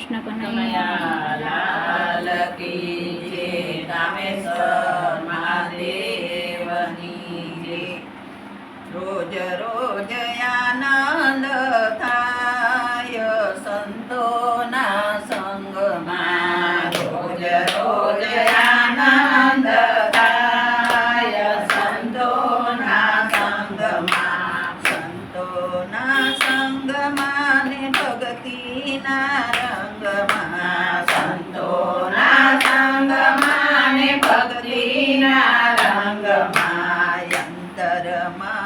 કૃષ્ણ કનૈયા લાલ કી જય રામેશ્વર મહાદેવની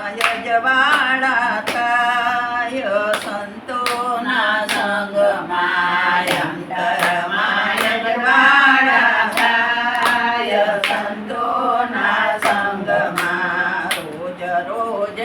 અંતરમાં યજવાળા થાય સંતોના સંગમાં અંતરમાં યજવાળા થાય સંતોના સંગમાં રોજ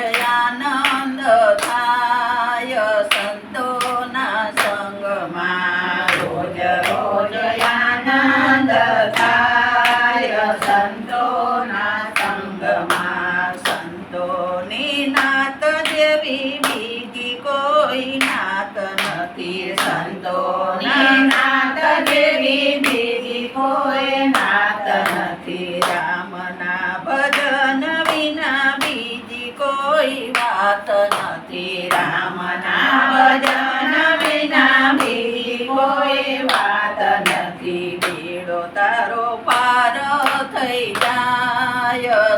જેવી બીજી કોઈ નાત નથી સંતોની નાત જેવી બીજી કોઈ નાત નથી. રામના ભજન વિના બીજી કોઈ વાત નથી. રામના ભજન વિના બીજી કોઈ વાત નથી. બેડો તારો પાર થઈ જાય.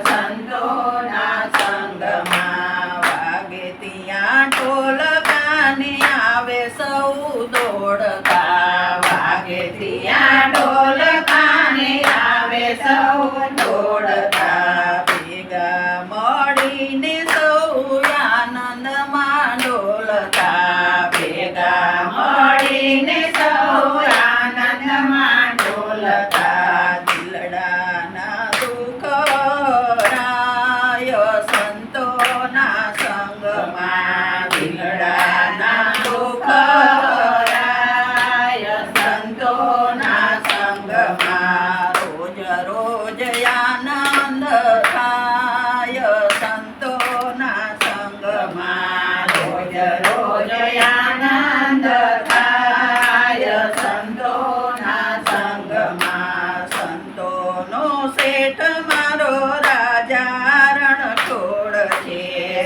સંતોના સંગમાં વાગે ત્યાં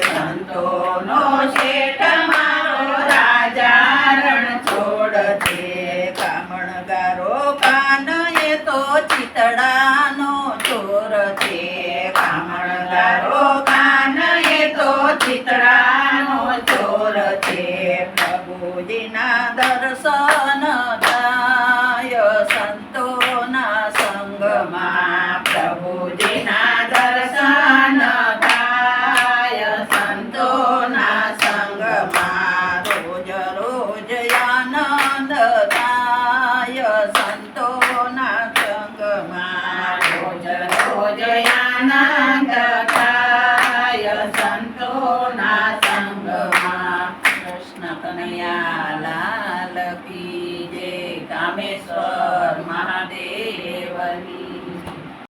સંતોના શેઠ મારો રાજા રણછોડ છે પ્રભુજીના દર્શન થાય સંતોના સંગમાં પ્રભુજીના દર્શન થાય સંતોના સંગમાં રોજ રોજ આનંદ થાય સંતોના સંગમાં રોજ રોજ આનંદ કનૈયા લાલ કી જય કામેશ્વર મહાદેવની